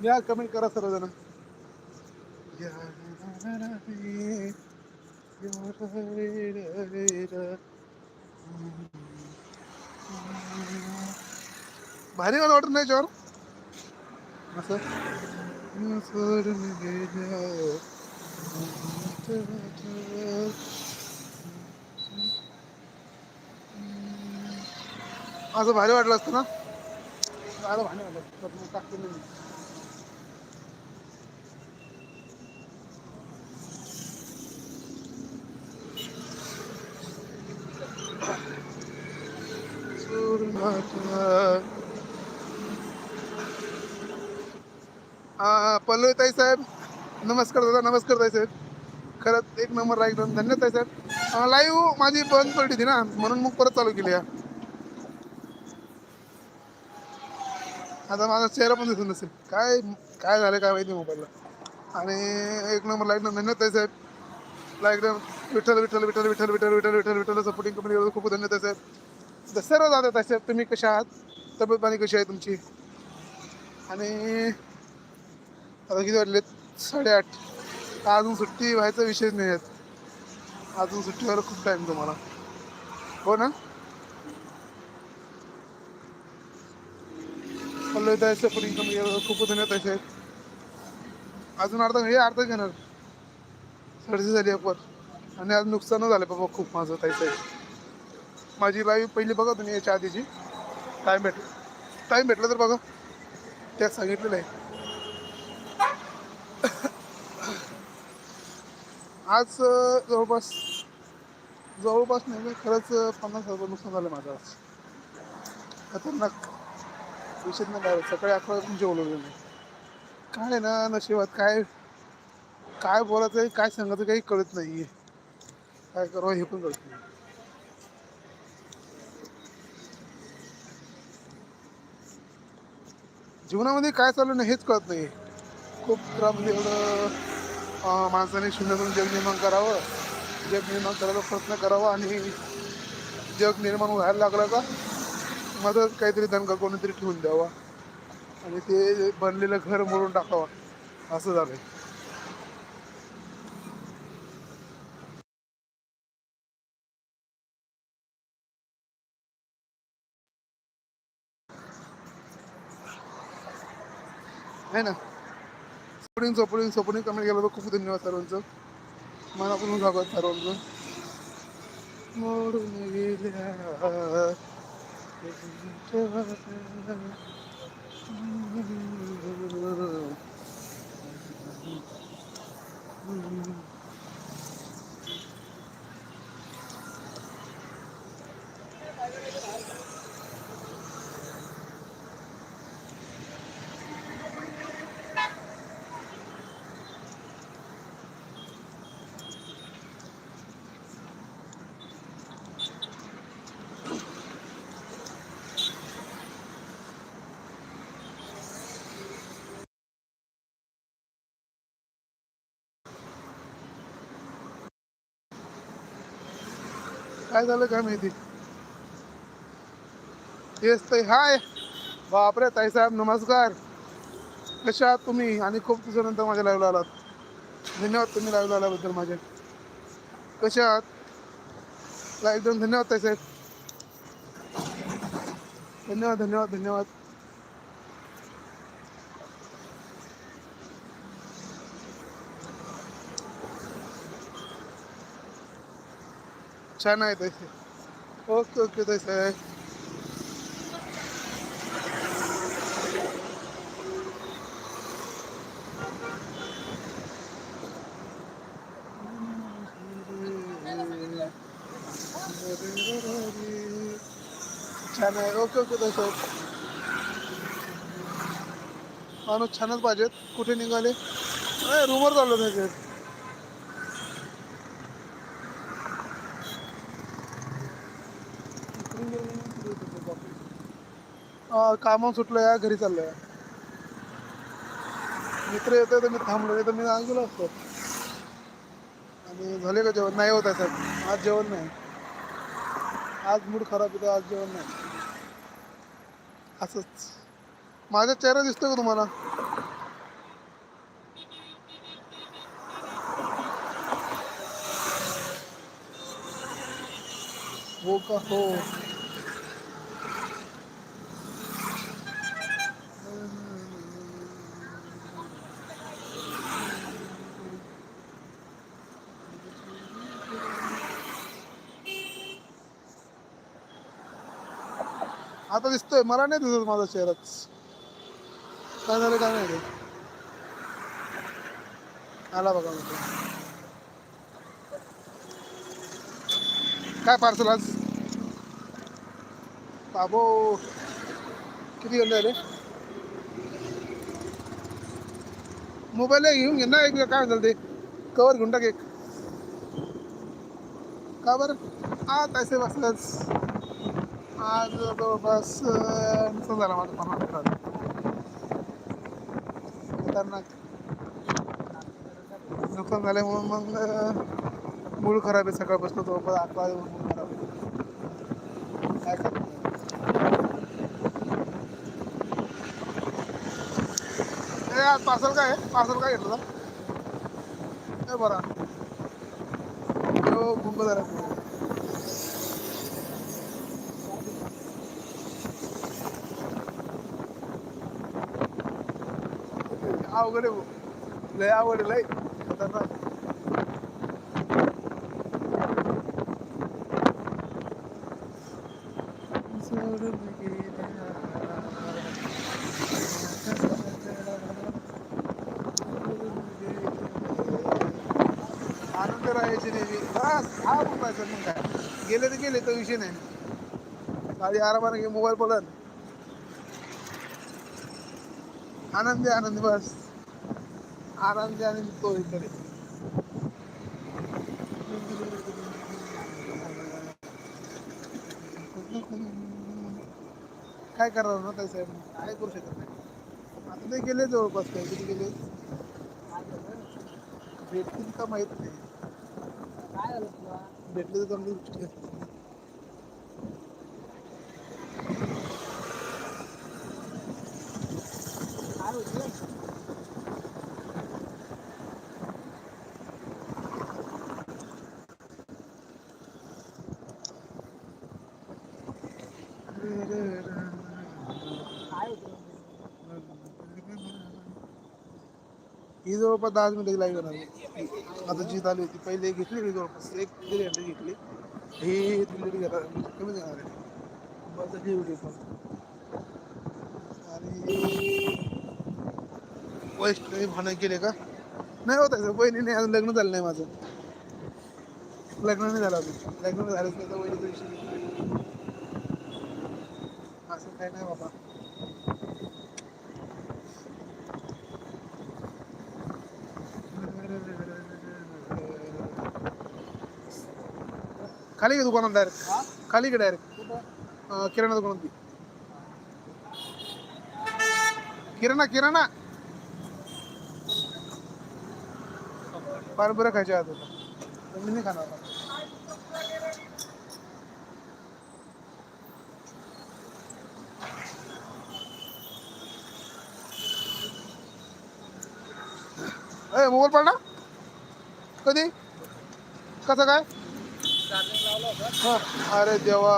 या कमेंट करा सर्वजण भारी मला वाटत नाही याच्यावर असं सोडून गेल्या असं भारी वाटलं असतं ना मला भारी वाटलं असतं. तर मग टाकते पल्लवी ताई साहेब नमस्कार दादा नमस्कार ताई साहेब. खरंच एक नंबर राईट धन्यवाद ताई साहेब. लाईव्ह माझी बंद पडली होती ना म्हणून मग परत चालू केली आता माझा चेहरा पण दिसून नसेल. काय काय झालं काय माहिती मोबाईलला आणि एक नंबर लाइट धन्यवाद ताई साहेब. Light Vitthal Vitthal Vitthal Vitthal Vitthal Vitthal Vitthal supporting company खूप धन्यवाद साहेब. सर्व जातात ताई तुम्ही कशा आहात? तब्येत पाणी कशी आहे तुमची? आणि आता किती वाटले साडेआठ. अजून सुट्टी व्हायचा विषयच नाही आहेत अजून सुट्टी व्हायला खूप टाईम तुम्हाला. हो ना? पल्लवी जायचं पण इन्कम म्हणजे खूप धन्यवाद आहे साहेब. अजून अर्धा हे अर्धा घेणार. सर्दी झाली अपवर आणि आज नुकसान झालं बाबा खूप माझं ताई साहेब. माझी लाईव्ह पहिली बघा तुम्ही याच्या आधीची. टाईम भेटला. टाईम भेटला तर बघा. त्यात सांगितलेलं आहे. आज जवळपास जवळपास नाही खरंच पन्नास हजार नुकसान झालं माझं आज. खतरनाक. विषय नाही काय सकाळी अकरा वाजून जेवलो नाही काय आहे ना नशिबात काय काय बोलायचं आहे काय सांगायचं काही कळत नाही आहे काय करावं हे पण कळत नाही. जीवनामध्ये काय चालू नाही हेच कळत नाही. खूप त्रास एवढं माणसाने शून्यातून जग निर्माण करावं जग निर्माण करायचा प्रयत्न करावा आणि जग निर्माण व्हायला लागला का मदत काहीतरी दणका कोणीतरी ठेवून द्यावा आणि ते बनलेलं घर मोडून टाकावं असं झालंय. आहे ना? सपोर्टिंग सपोर्टिंग सपोर्टिंग कमेंट केलं तर खूप धन्यवाद सर्वांचं. मनापासून स्वागत सर्वांचं. मोडून गेल्या. काय झालं काय माहिती? येस ताई हाय. बापरे ताई साहेब नमस्कार. कशा आहात तुम्ही? आणि खूप दिवसानंतर माझ्या लाईव्हला आलात. धन्यवाद तुम्ही लाईव्हला आल्याबद्दल माझ्या कशा आहात? लाईव्ह देऊन धन्यवाद ताई साहेब धन्यवाद धन्यवाद धन्यवाद. छान आहे तसे. ओके ओके ताई साहेब छान आहे. ओके ओके तसं. साहेब माणूस छानच पाहिजेत. कुठे निघाले? रूमवर चाललो त्याचे काम सुटलो या घरी चाललं या मित्र येतोय तर मी थांबलो तर मी आज गेलो असतो आणि झाले का जेवण? नाही होत आहे साहेब. आज जेवण नाही. आज मूड खराब येतो आज जेवण नाही. असंच. माझा चेहरा दिसतो का तुम्हाला? हो का? हो. आता दिसतोय. मला नाही दिसत माझा चेहराच काय झालं काय नाही आला बघा काय पार्सल आज? बाबो किती घंटे आले मोबाईल घेऊन घे ना एक काय झालं ते? कवर घेऊन टाक एक. का बरं? हा तसे बसलंच. आज जवळपास अं, झाला माझं पन्नास खतरनाक नुकसान झाल्यामुळं मग मूळ खराब आहे. सकाळपासून जवळपास आठ वाजे खराब आहे. काय करणार? आज पार्सल काय आहे? पार्सल काय घेतलं? ए बरा. हो गुंब झाला अवघड आहे लय आवड आहे, लय खतरनाक आनंद राहायचे नाही बस हा बोलायचं मग काय गेले तर गेले तो विषय नाही. आधी आरामाने मोबाईल बोलत आनंदी आनंदी बस. आनंदी आनंदी तो इकडे. काय करणार ना साहेब? काय करू शकत नाही. आता ते गेले जवळपास काय किती गेले? भेटतील का माहीत नाही. भेटले तर चांगली गोष्ट ही जवळपास दहा मिनिटं लाईव्ह येणार आता जी आली होती पहिले घेतली मी जवळपास एक दीड घंटे घेतली. ही तुम्ही घेणार कमी देणार आहे. बस ही पण. आणि काही भांडणं केले का? नाही होत आहे वहिनी नाही अजून लग्न झालं नाही माझं. लग्न नाही झालं अजून. लग्न झालंच नाही तर वहिनीचा विषय असं काही नाही बाबा. खाली घे दुकानात डायरेक्ट खाली घे डायरेक्ट किराणा दुकानात घे. किराणा किराणा पारंपरिक खायच्या आत होता मी नाही खाणार आता. ए मोबाईल पडला कधी कसं काय हा. अरे देवा.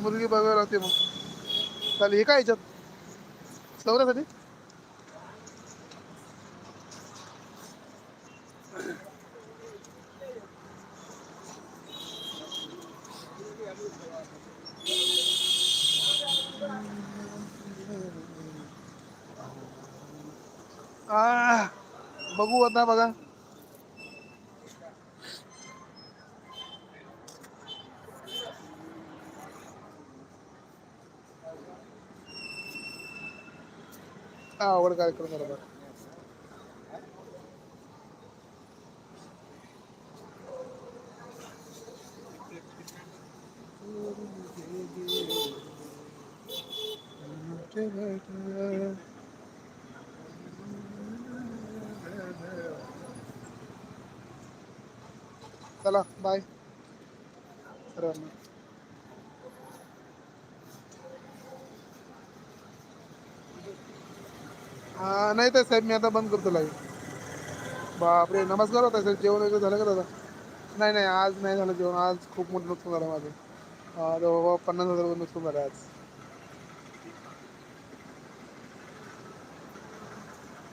मुलगी बघायला लागते मग. चालेल हे काय याच्यात? सौऱ्यासाठी आ बघू आता बघा. हा आवड कार्यक्रम बरोबर चला बाय हा नाही तर साहेब मी आता बंद करतो लाईव्ह बापरे नमस्कार होता साहेब जेवण वगैरे झालं का दादा? नाही नाही आज नाही झालं जेवण आज खूप मोठं नुकसान झालं माझं. अं, जवळपास पन्नास हजार रुपये नुकसान झालं आज.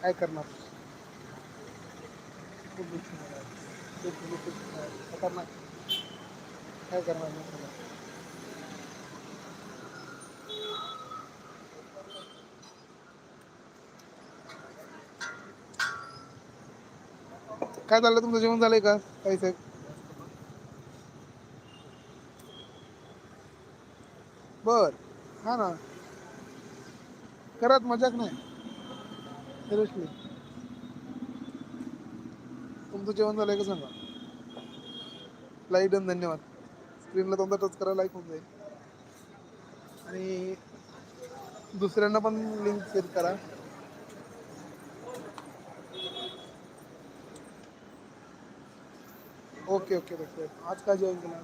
काय करणार? खूप नुकसान झालं खूप खूप नुकसान झालं. खतरनाक. काय करणार? काय झालं? तुमचं जेवण झालंय का? काही साहेब? बर. हा ना. करत मजाक नाही. सिरियसली तुमचं जेवण झालंय का सांगा? लाईक डन धन्यवाद. स्क्रीनला तुमचा टच करा लाईक होऊन जाईल. आणि दुसऱ्यांना पण लिंक शेअर करा. ओके ओके डॉक्टर आज का जो केलं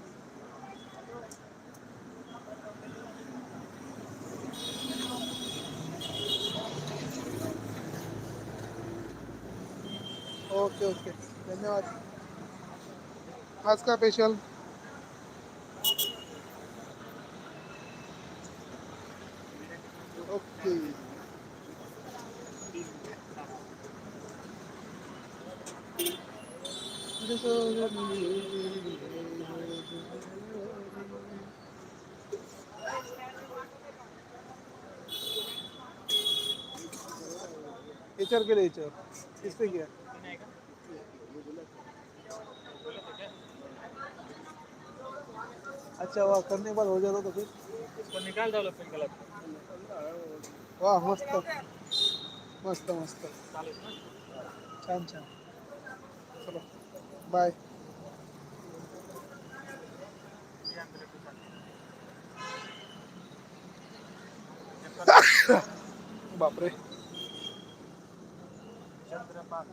ओके ओके धन्यवाद। आज का स्पेशल ओके याच्यावर केलं याच्यावर इस पे किया? अच्छा वाह करने के बाद हो जाता तो फिर? इसको निकाल डालो पिंक कलर। वाह मस्त। मस्त मस्त। छान छान। चलो। बाय ये अंदर एक दुकान। बापरे चंद्रपाल